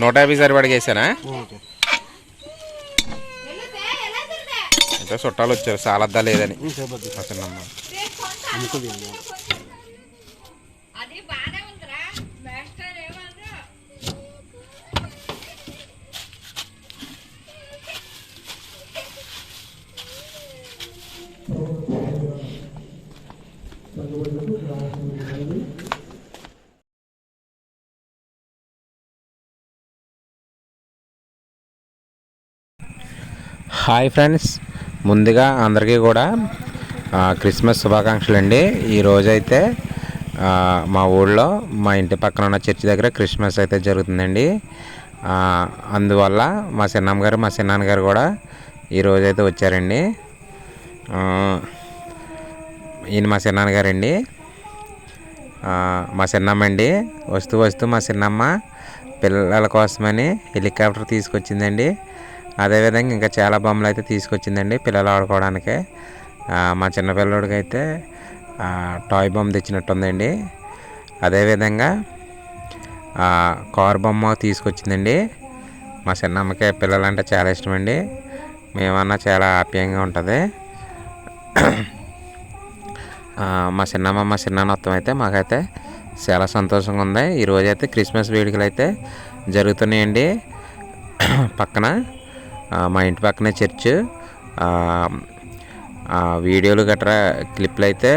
నూట యాభై సరిపడికి వేసానా ఇంకా చుట్టాలు వచ్చారు సాలద్దా లేదని. సరిపోద్ది హాయ్ ఫ్రెండ్స్. ముందుగా అందరికీ కూడా క్రిస్మస్ శుభాకాంక్షలు అండి ఈరోజైతే మా ఊళ్ళో మా ఇంటి పక్కన ఉన్న చర్చి దగ్గర క్రిస్మస్ అయితే జరుగుతుందండి. అందువల్ల మా చిన్నమ్మ గారు మా చిన్నాన్న గారు కూడా ఈరోజైతే వచ్చారండి. ఈయన మా చిన్నాన్న గారండి మా చిన్నమ్మ అండి వస్తూ వస్తూ మా చిన్నమ్మ పిల్లల కోసమని హెలికాప్టర్ తీసుకొచ్చిందండి. అదేవిధంగా ఇంకా చాలా బొమ్మలు అయితే తీసుకొచ్చిందండి పిల్లలు ఆడుకోవడానికి. మా చిన్న అయితే టాయ్ బొమ్మ తెచ్చినట్టుందండి. అదేవిధంగా కార్ బొమ్మ తీసుకొచ్చిందండి. మా చిన్నమ్మకి పిల్లలంటే చాలా ఇష్టమండి. మేమన్నా చాలా ఆప్యాయంగా ఉంటుంది. మా చిన్నమ్మ మా చిన్నాన్న మొత్తం అయితే మాకైతే చాలా సంతోషంగా ఉంది. ఈరోజు అయితే క్రిస్మస్ వేడుకలు అయితే జరుగుతున్నాయండి. పక్కన మా ఇంటి పక్కనే చర్చ్. వీడియోలు గట్రా క్లిప్లు అయితే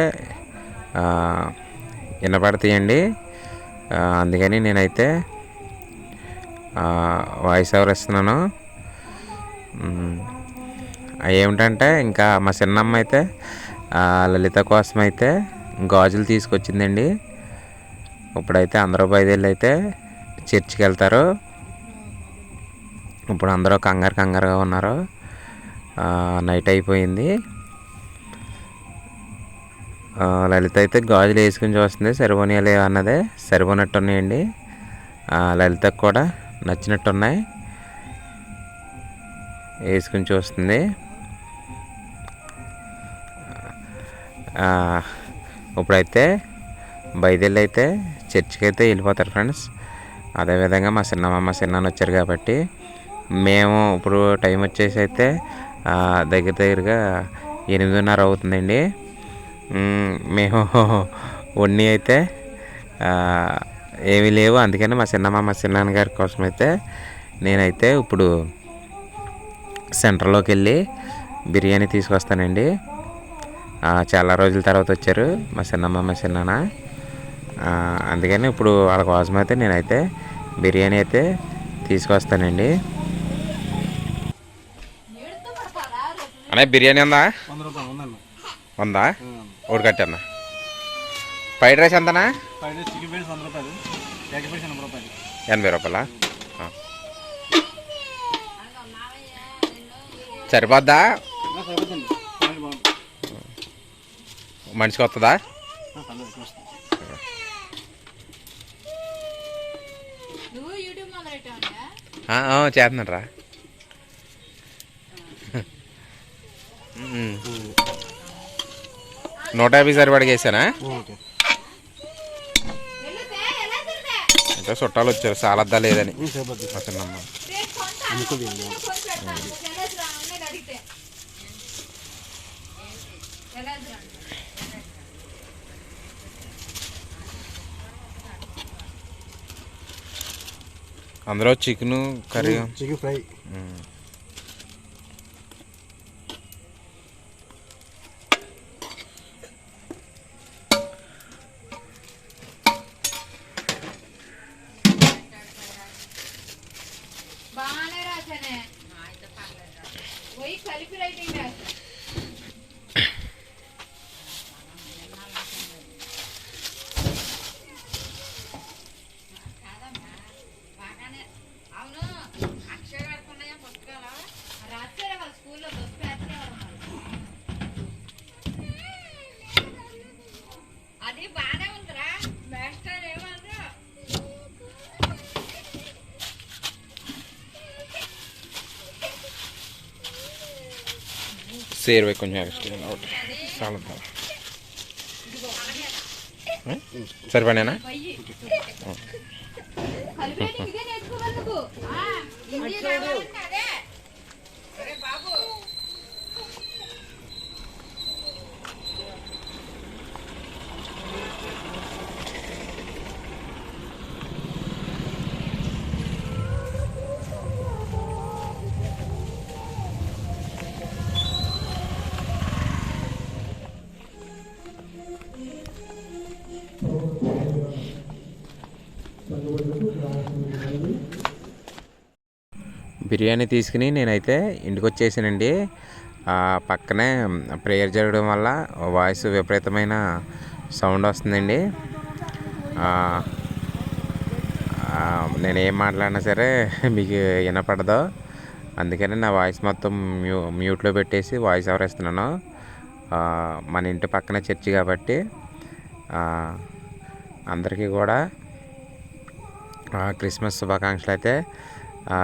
వినపడతాయండి. అందుకని నేనైతే వాయిస్ ఓవర్ ఇస్తున్నాను. అవి ఏమిటంటే ఇంకా మా చిన్నమ్మ అయితే లలిత కోసం అయితే గాజులు తీసుకొచ్చిందండి. ఇప్పుడైతే అందరూ బయదేళ్ళు అయితే చర్చికి వెళ్తారు. ఇప్పుడు అందరూ కంగారు కంగారుగా ఉన్నారు. నైట్ అయిపోయింది. లలిత అయితే గాజులు వేసుకుని చూస్తుంది. సరిపోనీయాలి అన్నదే. సరిపోనట్టు ఉన్నాయండి లలితకు కూడా నచ్చినట్టున్నాయి. వేసుకుని చూస్తుంది. ఇప్పుడైతే బయలుదేరి అయితే చర్చికి అయితే వెళ్ళిపోతారు ఫ్రెండ్స్. అదేవిధంగా మా చిన్నమ్మ మా చిన్నాన్న వచ్చారు కాబట్టి మేము ఇప్పుడు టైం వచ్చేసి అయితే దగ్గర దగ్గరగా ఎనిమిదిన్నర అవుతుందండి. మేము వండి అయితే ఏమీ లేవు. అందుకని మా చిన్నమ్మ మా చిన్నాన్న గారి కోసం అయితే నేనైతే ఇప్పుడు సెంటర్లోకి వెళ్ళి బిర్యానీ తీసుకొస్తానండి. చాలా రోజుల తర్వాత వచ్చారు మా చిన్నమ్మ మా చిన్నాన్న. అందుకని ఇప్పుడు వాళ్ళ కోసం అయితే నేనైతే బిర్యానీ అయితే తీసుకొస్తానండి. అనే బిర్యానీ ఉందా? వంద రూపాయలు ఉందన్న ఉందా? ఒకటి కట్టన్న ఫ్రైడ్ రైస్ ఎంతనా? ఎనభై రూపాయలు. సరిపోద్దా? మనిషికి వస్తుందా? ఆ, పర్లేదు ఎక్కువ వస్తుంది నువ్వు యూట్యూబ్ మొదలు పెట్టావా ఆ, ఆ, చేస్తున్నాను రా మ్మ్. నూట యాభై సరిపడికి వేసానా ఇంకా చుట్టాలు వచ్చారు సాలద్దా లేదని. అందులో చికెను కర్రీ. Chicken fry. పోయి కలిపి రైటింగ్ సేరు కొంచెం ఎక్స్ట్రా ఒకటి చాలా సరిపడేనా బిర్యానీ తీసుకుని నేనైతే ఇంటికి వచ్చేసానండి పక్కనే ప్రేయర్ జరగడం వల్ల వాయిస్ విపరీతమైన సౌండ్ వస్తుందండి. నేనేం నేను ఏం మాట్లాడినా సరే మీకు వినపడదు. అందుకని నా వాయిస్ మొత్తం మ్యూ మ్యూట్లో పెట్టేసి వాయిస్ ఎవరు ఇస్తున్నాను మన ఇంటి పక్కనే చర్చి కాబట్టి అందరికీ కూడా క్రిస్మస్ శుభాకాంక్షలు అయితే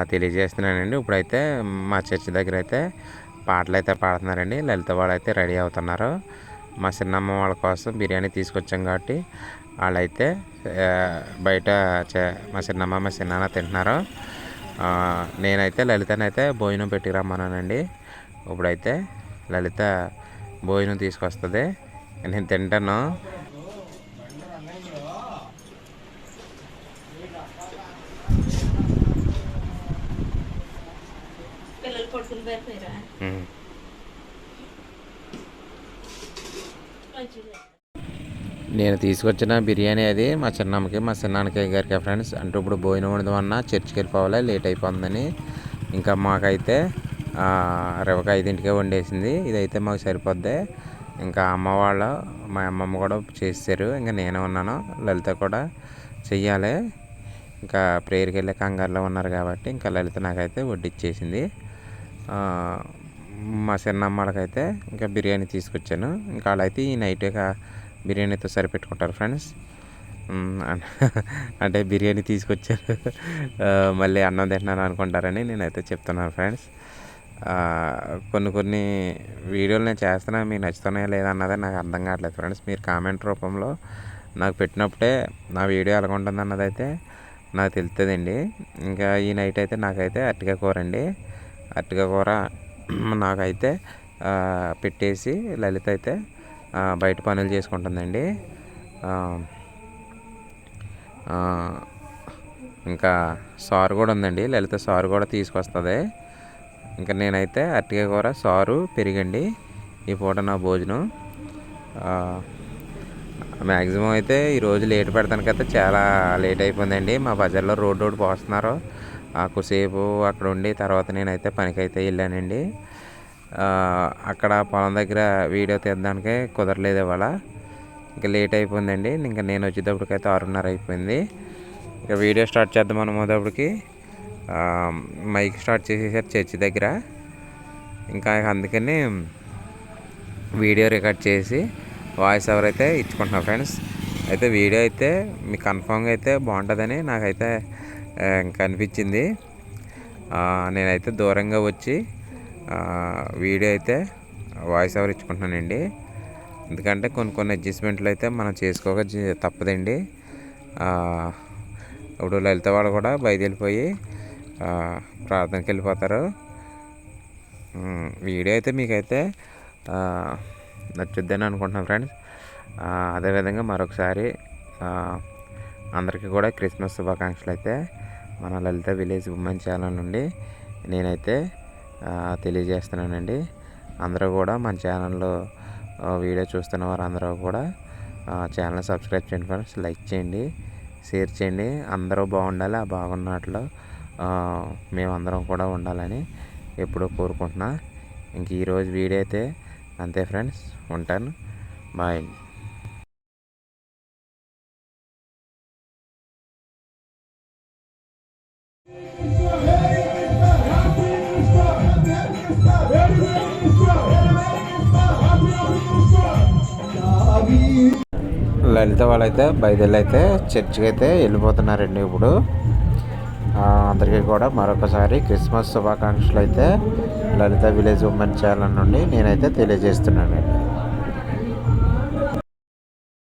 తెలియజేస్తున్నానండి. ఇప్పుడైతే మా చర్చి దగ్గర అయితే పాటలు అయితే పాడుతున్నారండి. లలిత వాళ్ళు అయితే రెడీ అవుతున్నారు. మా చిన్నమ్మ వాళ్ళ కోసం బిర్యానీ తీసుకొచ్చాం కాబట్టి వాళ్ళైతే బయట చే- మా చిన్నమ్మ మా చిన్నాన్న తింటున్నారు. నేనైతే లలితనైతే భోజనం పెట్టిరమ్మన్నానండి ఇప్పుడైతే లలిత భోజనం తీసుకొస్తుంది. నేను తింటాను. పిల్లలు పడుకుని పోయిపోయారా? నేను తీసుకొచ్చిన బిర్యానీ అది మా చిన్నమ్మకి మా చిన్నానికి గారికి ఫ్రెండ్స్ అంటే ఇప్పుడు భోజనం వండడం అన్న చర్చికి వెళ్ళిపోవాలి లేట్ అయిపోతుందని. ఇంకా మాకైతే ఆ, రేవక ఐదింటికే వండేసింది. ఇదైతే మాకు సరిపోద్ది. ఇంకా అమ్మ వాళ్ళు మా అమ్మమ్మ కూడా చేశారు ఇంకా నేనే ఉన్నాను. లలిత కూడా చెయ్యాలి. ఇంకా ప్రేయర్కి వెళ్ళే కంగారులో ఉన్నారు కాబట్టి ఇంకా లలిత నాకైతే వడ్డిచ్చేసింది. మా చిన్నమ్మలకైతే ఇంకా బిర్యానీ తీసుకొచ్చాను. ఇంకా వాళ్ళైతే ఈ నైట్ ఇక బిర్యానీతో సరిపెట్టుకుంటారు ఫ్రెండ్స్. అంటే బిర్యానీ తీసుకొచ్చారు. మళ్ళీ అన్నం తింటున్నాను అనుకుంటారని నేనైతే చెప్తున్నాను ఫ్రెండ్స్. కొన్ని కొన్ని వీడియోలు నేను చేస్తున్నా మీకు నచ్చుతున్నాయా లేదా నాకు అర్థం కావట్లేదు ఫ్రెండ్స్. మీరు కామెంట్ రూపంలో నాకు పెట్టినప్పుడే నా వీడియో ఎలాగ ఉంటుంది అన్నదైతే నాకు తెలుస్తుందండి ఇంకా ఈ నైట్ అయితే నాకైతే అరటికాయ కూర అండి. అరటికాయ కూర నాకైతే పెట్టేసి లలిత అయితే బయట పనులు చేసుకుంటుందండి. ఇంకా సారు కూడా ఉందండి. లలిత సారు కూడా తీసుకొస్తుంది. ఇంకా నేనైతే అరటికాయ కూర సారు పెరిగండి. ఈ పూట నా భోజనం. మ్యాక్సిమం అయితే ఈరోజు లేట్ పెడతాను కదా చాలా లేట్ అయిపోయిందండి. మా బజార్లో రోడ్ రోడ్ పోస్తున్నారు. ఆ, కొద్దిసేపు అక్కడ ఉండి తర్వాత నేనైతే పనికైతే వెళ్ళానండి. అక్కడ పొలం దగ్గర వీడియో తీయడానికే కుదరలేదు ఇవాళ. ఇంకా లేట్ అయిపోయిందండి. ఇంకా నేను వచ్చేటప్పటికైతే ఆరున్నర అయిపోయింది. ఇంకా వీడియో స్టార్ట్ చేద్దాం అనుకునేటప్పటికి మైక్ స్టార్ట్ చేసేసారు చర్చి దగ్గర. ఇంకా అందుకని వీడియో రికార్డ్ చేసి వాయిస్ ఓవర్ అయితే ఇచ్చుకుంటున్నాను ఫ్రెండ్స్ అయితే వీడియో అయితే మీకు కన్ఫామ్గా అయితే బాగుంటుందని నాకైతే ఇంకా అనిపించింది. నేనైతే దూరంగా వచ్చి వీడియో అయితే వాయిస్ ఓవర్ ఇచ్చుకుంటున్నానండి. ఎందుకంటే కొన్ని కొన్ని అడ్జస్ట్మెంట్లు అయితే మనం చేసుకోక తప్పదండి. ఇప్పుడు లలిత వాళ్ళు కూడా బయలుదేరిపోయి ప్రార్థనకి వెళ్ళిపోతారు. వీడియో అయితే మీకైతే నచ్చుద్దని అనుకుంటున్నాను ఫ్రెండ్స్. అదేవిధంగా మరొకసారి అందరికీ కూడా క్రిస్మస్ శుభాకాంక్షలు అయితే మన లలిత విలేజ్ ఉమెన్ ఛానల్ నుండి నేనైతే తెలియజేస్తున్నానండి. అందరూ కూడా మన ఛానల్లో వీడియో చూస్తున్న వారు అందరూ కూడా ఛానల్ సబ్స్క్రైబ్ చేయండి ఫ్రెండ్స్. లైక్ చేయండి షేర్ చేయండి. అందరూ బాగుండాలి ఆ బాగున్నట్లో మేమందరం కూడా ఉండాలని ఎప్పుడూ కోరుకుంటున్నా. ఇంక ఈరోజు వీడియో అయితే అంతే ఫ్రెండ్స్ ఉంటాను. బాయ్. లలిత వాళ్ళైతే బయలుదేరి అయితే చర్చికి అయితే వెళ్ళిపోతున్నారండి ఇప్పుడు. అందరికీ కూడా మరొకసారి క్రిస్మస్ శుభాకాంక్షలు అయితే లలిత విలేజ్ ఉమెన్ ఛానల్ నుండి నేనైతే తెలియజేస్తున్నానండి.